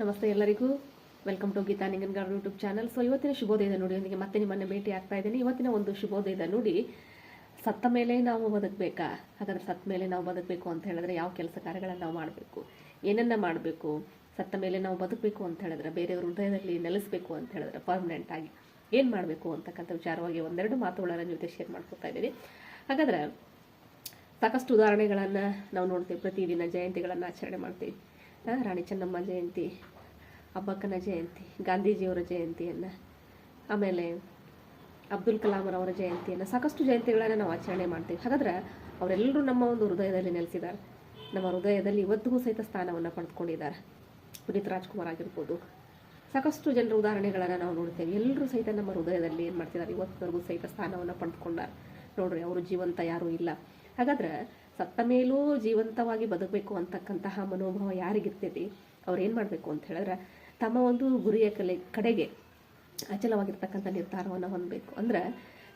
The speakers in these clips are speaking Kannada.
ನಮಸ್ತೆ ಎಲ್ಲರಿಗೂ. Welcome to Geeta Ningangar YouTube channel so ಇವತ್ತಿನ ಶುಭೋದಯದ ನುಡಿಯೊಂದಿಗೆ ಮತ್ತೆ ನಿಮ್ಮನ್ನು ಭೇಟಿ ಆಗ್ತಾ ಇದ್ದೀನಿ. ಇವತ್ತಿನ ಒಂದು ಶುಭೋದಯದ ನುಡಿ, ಸತ್ತ ಮೇಲೆ ನಾವು ಬದುಕಬೇಕಾ? ಹಾಗಾದ್ರೆ ಸತ್ತ ಮೇಲೆ ನಾವು ಬದುಕಬೇಕು ಅಂತ ಹೇಳಿದ್ರೆ ಯಾವ ಕೆಲಸ ಕಾರ್ಯಗಳನ್ನು ನಾವು ಮಾಡಬೇಕು? ಏನನ್ನ ಮಾಡಬೇಕು? ಸತ್ತ ಮೇಲೆ ನಾವು ಬದುಕಬೇಕು ಅಂತ ಹೇಳಿದ್ರೆ, ಬೇರೆಯವ್ರ ಹೃದಯದಲ್ಲಿ ನೆಲೆಸಬೇಕು ಅಂತ ಹೇಳಿದ್ರೆ ಪರ್ಮನೆಂಟ್ ಆಗಿ ಏನು ಮಾಡಬೇಕು ಅಂತಕ್ಕಂಥ ವಿಚಾರವಾಗಿ ಒಂದೆರಡು ಮಾತುಗಳನ್ನು ಜೊತೆ ಶೇರ್ ಮಾಡ್ಕೊತಾ ಇದ್ದೀನಿ. ಹಾಗಾದ್ರೆ ಸಾಕಷ್ಟು ಉದಾಹರಣೆಗಳನ್ನು ನಾವು ನೋಡ್ತೀವಿ. ಪ್ರತಿದಿನ ಜಯಂತಿಗಳನ್ನು ಆಚರಣೆ ಮಾಡ್ತೀವಿ. ರಾಣಿ ಚೆನ್ನಮ್ಮ ಜಯಂತಿ, ಅಬ್ಬಕ್ಕನ ಜಯಂತಿ, ಗಾಂಧೀಜಿಯವರ ಜಯಂತಿಯನ್ನು, ಆಮೇಲೆ ಅಬ್ದುಲ್ ಕಲಾಂರವರ ಜಯಂತಿಯನ್ನು ಸಾಕಷ್ಟು ಜಯಂತಿಗಳನ್ನು ನಾವು ಆಚರಣೆ ಮಾಡ್ತೀವಿ. ಹಾಗಾದ್ರೆ ಅವರೆಲ್ಲರೂ ನಮ್ಮ ಒಂದು ಹೃದಯದಲ್ಲಿ ನೆಲೆಸಿದ್ದಾರೆ. ನಮ್ಮ ಹೃದಯದಲ್ಲಿ ಇವತ್ತಿಗೂ ಸಹಿತ ಸ್ಥಾನವನ್ನು ಪಡೆದುಕೊಂಡಿದ್ದಾರೆ. ಪುನೀತ್ ರಾಜ್ಕುಮಾರ್ ಆಗಿರ್ಬೋದು. ಸಾಕಷ್ಟು ಜನರ ಉದಾಹರಣೆಗಳನ್ನು ನಾವು ನೋಡ್ತೇವೆ. ಎಲ್ಲರೂ ಸಹಿತ ನಮ್ಮ ಹೃದಯದಲ್ಲಿ ಏನು ಮಾಡ್ತಿದ್ದಾರೆ? ಇವತ್ತಿನವರೆಗೂ ಸಹಿತ ಸ್ಥಾನವನ್ನು ಪಡೆದುಕೊಂಡಾರೆ. ನೋಡ್ರಿ, ಅವರು ಜೀವಂತ ಯಾರೂ ಇಲ್ಲ. ಹಾಗಾದ್ರೆ ಸತ್ತ ಮೇಲೂ ಜೀವಂತವಾಗಿ ಬದುಕಬೇಕು ಅಂತಕ್ಕಂತಹ ಮನೋಭಾವ ಯಾರಿಗಿರ್ತೈತಿ? ಅವ್ರು ಏನು ಮಾಡಬೇಕು ಅಂತ ಹೇಳಿದ್ರೆ, ತಮ್ಮ ಒಂದು ಗುರಿಯ ಕಲೆ, ಕಡೆಗೆ ಅಚಲವಾಗಿರ್ತಕ್ಕಂಥ ನಿರ್ಧಾರವನ್ನು ಹೊಂದಬೇಕು. ಅಂದ್ರೆ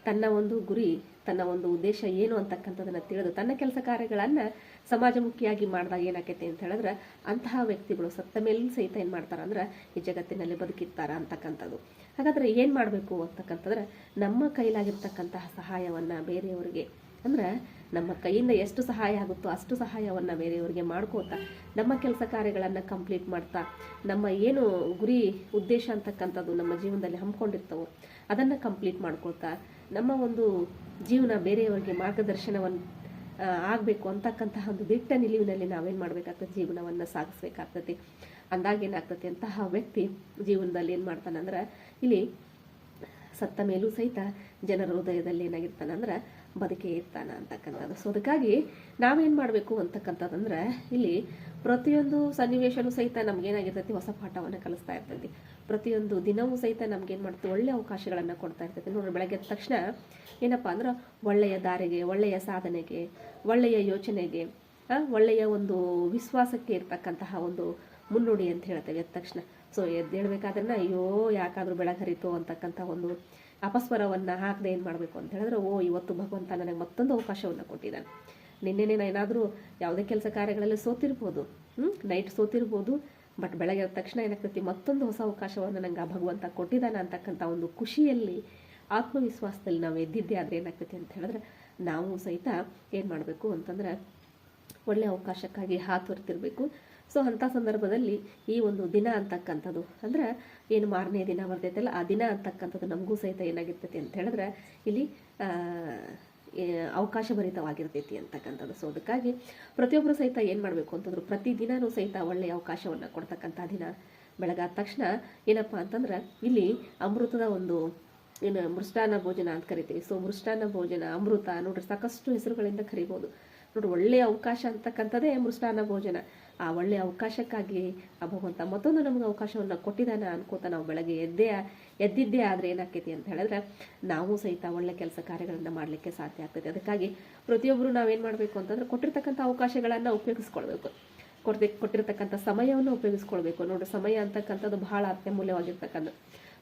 ತನ್ನ ಒಂದು ಗುರಿ, ತನ್ನ ಒಂದು ಉದ್ದೇಶ ಏನು ಅಂತಕ್ಕಂಥದ್ದನ್ನು ತಿಳಿದು, ತನ್ನ ಕೆಲಸ ಕಾರ್ಯಗಳನ್ನು ಸಮಾಜಮುಖಿಯಾಗಿ ಮಾಡಿದಾಗ ಏನಾಕೈತೆ ಅಂತ ಹೇಳಿದ್ರೆ, ಅಂತಹ ವ್ಯಕ್ತಿಗಳು ಸತ್ತ ಮೇಲೆ ಸಹಿತ ಏನು ಮಾಡ್ತಾರೆ ಅಂದ್ರೆ, ಈ ಜಗತ್ತಿನಲ್ಲಿ ಬದುಕಿರ್ತಾರೆ ಅಂತಕ್ಕಂಥದ್ದು. ಹಾಗಾದ್ರೆ ಏನು ಮಾಡಬೇಕು ಅಂತಕ್ಕಂಥದ್ರೆ, ನಮ್ಮ ಕೈಲಾಗಿರ್ತಕ್ಕಂತಹ ಸಹಾಯವನ್ನು ಬೇರೆಯವರಿಗೆ ಅಂದ್ರೆ ನಮ್ಮ ಕೈಯಿಂದ ಎಷ್ಟು ಸಹಾಯ ಆಗುತ್ತೋ ಅಷ್ಟು ಸಹಾಯವನ್ನು ಬೇರೆಯವರಿಗೆ ಮಾಡ್ಕೋತಾ, ನಮ್ಮ ಕೆಲಸ ಕಾರ್ಯಗಳನ್ನು ಕಂಪ್ಲೀಟ್ ಮಾಡ್ತಾ, ನಮ್ಮ ಏನು ಗುರಿ ಉದ್ದೇಶ ಅಂತಕ್ಕಂಥದ್ದು ನಮ್ಮ ಜೀವನದಲ್ಲಿ ಹಮ್ಮಿಕೊಂಡಿರ್ತವೋ ಅದನ್ನು ಕಂಪ್ಲೀಟ್ ಮಾಡ್ಕೊಳ್ತಾ ನಮ್ಮ ಒಂದು ಜೀವನ ಬೇರೆಯವರಿಗೆ ಮಾರ್ಗದರ್ಶನವನ್ನು ಆಗಬೇಕು ಅಂತಕ್ಕಂತಹ ಒಂದು ದಿಟ್ಟ ನಿಲುವಿನಲ್ಲಿ ನಾವೇನು ಮಾಡಬೇಕಾಗ್ತದೆ? ಜೀವನವನ್ನು ಸಾಗಿಸ್ಬೇಕಾಗ್ತದೆ. ಅಂದಾಗ ಏನಾಗ್ತದೆ ಅಂತಹ ವ್ಯಕ್ತಿ ಜೀವನದಲ್ಲಿ ಏನು ಮಾಡ್ತಾನಂದ್ರೆ, ಇಲ್ಲಿ ಸತ್ತ ಮೇಲೂ ಸಹಿತ ಜನರ ಹೃದಯದಲ್ಲಿ ಏನಾಗಿರ್ತಾನೆ ಅಂದ್ರೆ ಬದುಕೇ ಇರ್ತಾನೆ ಅಂತಕ್ಕಂಥದ್ದು. ಸೊ ಅದಕ್ಕಾಗಿ ನಾವೇನು ಮಾಡಬೇಕು ಅಂತಕ್ಕಂಥದ್ದಂದ್ರೆ, ಇಲ್ಲಿ ಪ್ರತಿಯೊಂದು ಸನ್ನಿವೇಶನೂ ಸಹಿತ ನಮ್ಗೇನಾಗಿರ್ತೈತಿ, ಹೊಸ ಪಾಠವನ್ನು ಕಲಿಸ್ತಾ ಇರ್ತೈತಿ. ಪ್ರತಿಯೊಂದು ದಿನವೂ ಸಹಿತ ನಮ್ಗೇನು ಮಾಡ್ತೀವಿ ಒಳ್ಳೆಯ ಅವಕಾಶಗಳನ್ನು ಕೊಡ್ತಾ ಇರ್ತೈತಿ. ನೋಡ್ರಿ, ಬೆಳಗ್ಗೆ ಎದ್ದ ತಕ್ಷಣ ಏನಪ್ಪ ಅಂದ್ರೆ, ಒಳ್ಳೆಯ ದಾರಿಗೆ, ಒಳ್ಳೆಯ ಸಾಧನೆಗೆ, ಒಳ್ಳೆಯ ಯೋಚನೆಗೆ ಒಳ್ಳೆಯ ಒಂದು ವಿಶ್ವಾಸಕ್ಕೆ ಇರ್ತಕ್ಕಂತಹ ಒಂದು ಮುನ್ನುಡಿ ಅಂತ ಹೇಳ್ತೇವೆ ಎದ್ದ ತಕ್ಷಣ. ಸೊ ಎದ್ದೇಳ್ಬೇಕಾದ್ರೆ ಅಯ್ಯೋ, ಯಾಕಾದ್ರೂ ಬೆಳಗರಿತು ಅಂತಕ್ಕಂಥ ಒಂದು ಅಪಸ್ವರವನ್ನು ಹಾಕದೆ ಏನು ಮಾಡಬೇಕು ಅಂತ ಹೇಳಿದ್ರೆ, ಓ, ಇವತ್ತು ಭಗವಂತ ನನಗೆ ಮತ್ತೊಂದು ಅವಕಾಶವನ್ನು ಕೊಟ್ಟಿದ್ದಾನೆ. ನಿನ್ನೆನೇ ನಾನು ಏನಾದರೂ ಯಾವುದೇ ಕೆಲಸ ಕಾರ್ಯಗಳಲ್ಲಿ ಸೋತಿರ್ಬೋದು ಹ್ಞೂ ನೈಟ್ ಸೋತಿರ್ಬೋದು ಬಟ್ ಬೆಳಗ್ಗೆ ತಕ್ಷಣ ಏನಾಗ್ತೈತಿ, ಮತ್ತೊಂದು ಹೊಸ ಅವಕಾಶವನ್ನು ನಂಗೆ ಆ ಭಗವಂತ ಕೊಟ್ಟಿದ್ದಾನೆ ಅಂತಕ್ಕಂಥ ಒಂದು ಖುಷಿಯಲ್ಲಿ, ಆತ್ಮವಿಶ್ವಾಸದಲ್ಲಿ ನಾವು ಎದ್ದಿದ್ದೆ ಆದರೆ ಏನಾಗ್ತೈತಿ ಅಂತ ಹೇಳಿದ್ರೆ, ನಾವು ಸಹಿತ ಏನು ಮಾಡಬೇಕು ಅಂತಂದ್ರೆ ಒಳ್ಳೆಯ ಅವಕಾಶಕ್ಕಾಗಿ ಹಾತೊರ್ತಿರ್ಬೇಕು. ಸೊ ಅಂಥ ಸಂದರ್ಭದಲ್ಲಿ ಈ ಒಂದು ದಿನ ಅಂತಕ್ಕಂಥದ್ದು, ಅಂದ್ರೆ ಏನು ಮಾರನೇ ದಿನ ಬರ್ತೈತಲ್ಲ, ಆ ದಿನ ಅಂತಕ್ಕಂಥದ್ದು ನಮಗೂ ಸಹಿತ ಏನಾಗಿರ್ತೈತಿ ಅಂತ ಹೇಳಿದ್ರೆ ಇಲ್ಲಿ ಅವಕಾಶ ಭರಿತವಾಗಿರ್ತೈತಿ ಅಂತಕ್ಕಂಥದ್ದು. ಸೊ ಅದಕ್ಕಾಗಿ ಪ್ರತಿಯೊಬ್ಬರು ಸಹಿತ ಏನು ಮಾಡಬೇಕು ಅಂತಂದ್ರು ಪ್ರತಿದಿನವೂ ಸಹಿತ ಒಳ್ಳೆಯ ಅವಕಾಶವನ್ನು ಕೊಡ್ತಕ್ಕಂಥ ದಿನ ಬೆಳಗಾದ ತಕ್ಷಣ ಏನಪ್ಪ ಅಂತಂದ್ರೆ, ಇಲ್ಲಿ ಅಮೃತದ ಒಂದು, ಏನು ಮೃಷ್ಟಾನ್ನ ಭೋಜನ ಅಂತ ಕರಿತೀವಿ. ಸೊ ಮೃಷ್ಟಾನ್ನ ಭೋಜನ, ಅಮೃತ ನೋಡ್ರಿ ಸಾಕಷ್ಟು ಹೆಸರುಗಳಿಂದ ಕರಿಬೋದು. ನೋಡ್ರಿ ಒಳ್ಳೆಯ ಅವಕಾಶ ಅಂತಕ್ಕಂಥದ್ದೇ ಮೃಷ್ಟಾನ್ನ ಭೋಜನ. ಆ ಒಳ್ಳೆಯ ಅವಕಾಶಕ್ಕಾಗಿ ಆ ಭಗವಂತ ಮತ್ತೊಂದು ನಮಗೆ ಅವಕಾಶವನ್ನು ಕೊಟ್ಟಿದ್ದಾನೆ ಅನ್ಕೋತ ನಾವು ಬೆಳಗ್ಗೆ ಎದ್ದೇ ಎದ್ದಿದ್ದೇ ಆದರೆ ಏನಾಕೈತಿ ಅಂತ ಹೇಳಿದ್ರೆ, ನಾವು ಸಹಿತ ಒಳ್ಳೆ ಕೆಲಸ ಕಾರ್ಯಗಳನ್ನು ಮಾಡಲಿಕ್ಕೆ ಸಾಧ್ಯ ಆಗ್ತೈತೆ. ಅದಕ್ಕಾಗಿ ಪ್ರತಿಯೊಬ್ಬರು ನಾವೇನು ಮಾಡಬೇಕು ಅಂತಂದ್ರೆ ಕೊಟ್ಟಿರ್ತಕ್ಕಂಥ ಅವಕಾಶಗಳನ್ನು ಉಪಯೋಗಿಸ್ಕೊಳ್ಬೇಕು. ಕೊಡ್ತಿ ಕೊಟ್ಟಿರ್ತಕ್ಕಂಥ ಸಮಯವನ್ನು ಉಪಯೋಗಿಸ್ಕೊಳ್ಬೇಕು. ನೋಡಿ ಸಮಯ ಅಂತಕ್ಕಂಥದ್ದು ಬಹಳ ಅತ್ಯಮೂಲ್ಯವಾಗಿರ್ತಕ್ಕಂಥ.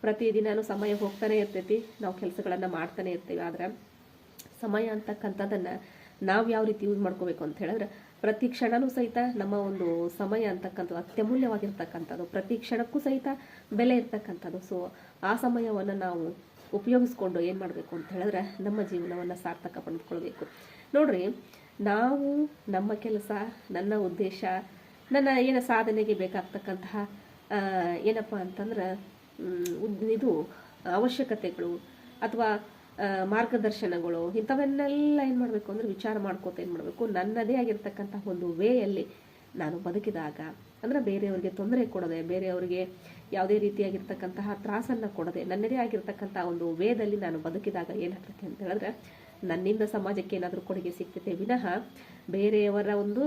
ಪ್ರತಿದಿನಾನು ಸಮಯ ಹೋಗ್ತಾನೆ ಇರ್ತೈತಿ, ನಾವು ಕೆಲಸಗಳನ್ನು ಮಾಡ್ತಾನೆ ಇರ್ತೀವಿ. ಆದ್ರೆ, ಸಮಯ ಅಂತಕ್ಕಂಥದ್ದನ್ನು ನಾವು ಯಾವ ರೀತಿ ಯೂಸ್ ಮಾಡ್ಕೋಬೇಕು ಅಂತ ಹೇಳಿದ್ರೆ ಪ್ರತಿ ಕ್ಷಣನೂ ಸಹಿತ ನಮ್ಮ ಒಂದು ಸಮಯ ಅಂತಕ್ಕಂಥದ್ದು, ಅತ್ಯಮೂಲ್ಯವಾಗಿರ್ತಕ್ಕಂಥದ್ದು, ಪ್ರತಿ ಕ್ಷಣಕ್ಕೂ ಸಹಿತ ಬೆಲೆ ಇರ್ತಕ್ಕಂಥದ್ದು. ಸೊ ಆ ಸಮಯವನ್ನು ನಾವು ಉಪಯೋಗಿಸ್ಕೊಂಡು ಏನು ಮಾಡಬೇಕು ಅಂತ ಹೇಳಿದ್ರೆ ನಮ್ಮ ಜೀವನವನ್ನು ಸಾರ್ಥಕ ಪಡೆದುಕೊಳ್ಬೇಕು ನೋಡ್ರಿ, ನಾವು ನಮ್ಮ ಕೆಲಸ, ನನ್ನ ಉದ್ದೇಶ, ನನ್ನ ಏನು ಸಾಧನೆಗೆ ಬೇಕಾಗ್ತಕ್ಕಂತಹ ಏನಪ್ಪ ಅಂತಂದ್ರೆ ಇದು ಅವಶ್ಯಕತೆಗಳು ಅಥವಾ ಮಾರ್ಗದರ್ಶನಗಳು, ಇಂಥವನ್ನೆಲ್ಲ ಏನು ಮಾಡಬೇಕು ಅಂದ್ರೆ ವಿಚಾರ ಮಾಡ್ಕೋತ ಏನು ಮಾಡಬೇಕು? ನನ್ನದೇ ಆಗಿರ್ತಕ್ಕಂಥ ಒಂದು ವೇಯಲ್ಲಿ ನಾನು ಬದುಕಿದಾಗ, ಅಂದ್ರೆ ಬೇರೆಯವರಿಗೆ ತೊಂದರೆ ಕೊಡದೆ, ಬೇರೆಯವರಿಗೆ ಯಾವುದೇ ರೀತಿಯಾಗಿರ್ತಕ್ಕಂತಹ ತ್ರಾಸನ್ನು ಕೊಡದೆ, ನನ್ನದೇ ಆಗಿರ್ತಕ್ಕಂಥ ಒಂದು ವೇದಲ್ಲಿ ನಾನು ಬದುಕಿದಾಗ ಏನಾಗ್ತೈತೆ ಅಂತ ಹೇಳಿದ್ರೆ, ನನ್ನಿಂದ ಸಮಾಜಕ್ಕೆ ಏನಾದರೂ ಕೊಡುಗೆ ಸಿಗ್ತೈತೆ ವಿನಃ ಬೇರೆಯವರ ಒಂದು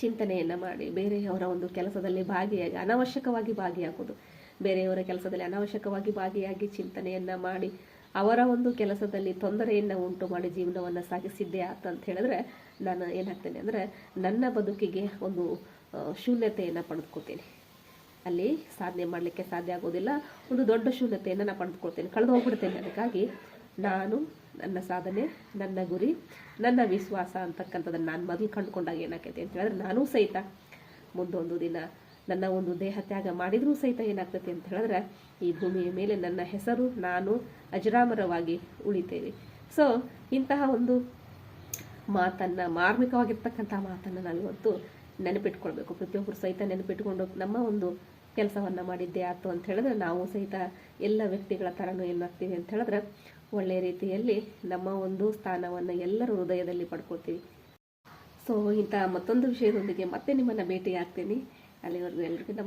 ಚಿಂತನೆಯನ್ನು ಮಾಡಿ, ಬೇರೆಯವರ ಒಂದು ಕೆಲಸದಲ್ಲಿ ಭಾಗಿಯಾಗಿ, ಅನವಶ್ಯಕವಾಗಿ ಭಾಗಿಯಾಗೋದು, ಬೇರೆಯವರ ಕೆಲಸದಲ್ಲಿ ಅನವಶ್ಯಕವಾಗಿ ಭಾಗಿಯಾಗಿ ಚಿಂತನೆಯನ್ನು ಮಾಡಿ ಅವರ ಒಂದು ಕೆಲಸದಲ್ಲಿ ತೊಂದರೆಯನ್ನು ಉಂಟು ಮಾಡಿ ಜೀವನವನ್ನು ಸಾಗಿಸಿದ್ದೆ ಆತ ಅಂತ ಹೇಳಿದ್ರೆ ನಾನು ಏನಾಗ್ತೇನೆ ಅಂದರೆ ನನ್ನ ಬದುಕಿಗೆ ಒಂದು ಶೂನ್ಯತೆಯನ್ನು ಪಡೆದುಕೊತೀನಿ ಅಲ್ಲಿ ಸಾಧನೆ ಮಾಡಲಿಕ್ಕೆ ಸಾಧ್ಯ ಆಗೋದಿಲ್ಲ ಒಂದು ದೊಡ್ಡ ಶೂನ್ಯತೆಯನ್ನು ನಾನು ಪಡೆದುಕೊಳ್ತೇನೆ. ಕಳೆದು ಹೋಗ್ಬಿಡ್ತೇನೆ. ಅದಕ್ಕಾಗಿ ನಾನು, ನನ್ನ ಸಾಧನೆ, ನನ್ನ ಗುರಿ, ನನ್ನ ವಿಶ್ವಾಸ ಅಂತಕ್ಕಂಥದ್ದನ್ನು ನಾನು ಮೊದಲು ಕಂಡುಕೊಂಡಾಗ ಏನಾಕೈತೆ ಅಂತ ಹೇಳಿದ್ರೆ ನಾನೂ ಸಹಿತ ಮುಂದೊಂದು ದಿನ ನನ್ನ ಒಂದು ದೇಹ ತ್ಯಾಗ ಮಾಡಿದರೂ ಸಹಿತ ಏನಾಗ್ತೈತಿ ಅಂತ ಹೇಳಿದ್ರೆ, ಈ ಭೂಮಿಯ ಮೇಲೆ ನನ್ನ ಹೆಸರು, ನಾನು ಅಜರಾಮರವಾಗಿ ಉಳಿತೇವೆ. ಸೊ ಇಂತಹ ಒಂದು ಮಾತನ್ನು ಮಾರ್ಮಿಕವಾಗಿರ್ತಕ್ಕಂಥ ಮಾತನ್ನು ನಾವಿವತ್ತು ನೆನಪಿಟ್ಕೊಳ್ಬೇಕು. ಪ್ರತಿಯೊಬ್ಬರು ಸಹಿತ ನೆನಪಿಟ್ಕೊಂಡು ನಮ್ಮ ಒಂದು ಕೆಲಸವನ್ನು ಮಾಡಿದ್ದೆ ಆಯ್ತು ಅಂತ ಹೇಳಿದ್ರೆ, ನಾವು ಸಹಿತ ಎಲ್ಲ ವ್ಯಕ್ತಿಗಳ ಥರನೂ ಏನಾಗ್ತೀವಿ ಅಂತ ಹೇಳಿದ್ರೆ ಒಳ್ಳೆಯ ರೀತಿಯಲ್ಲಿ ನಮ್ಮ ಒಂದು ಸ್ಥಾನವನ್ನು ಎಲ್ಲರ ಹೃದಯದಲ್ಲಿ ಪಡ್ಕೊಳ್ತೀವಿ. ಸೊ ಇಂಥ ಮತ್ತೊಂದು ವಿಷಯದೊಂದಿಗೆ ಮತ್ತೆ ನಿಮ್ಮನ್ನು ಭೇಟಿ ಆಗ್ತೀನಿ ಅಲ್ಲಿವರೆಗೂ ಎಲ್ರಿಗೂ ನಮ್ಮ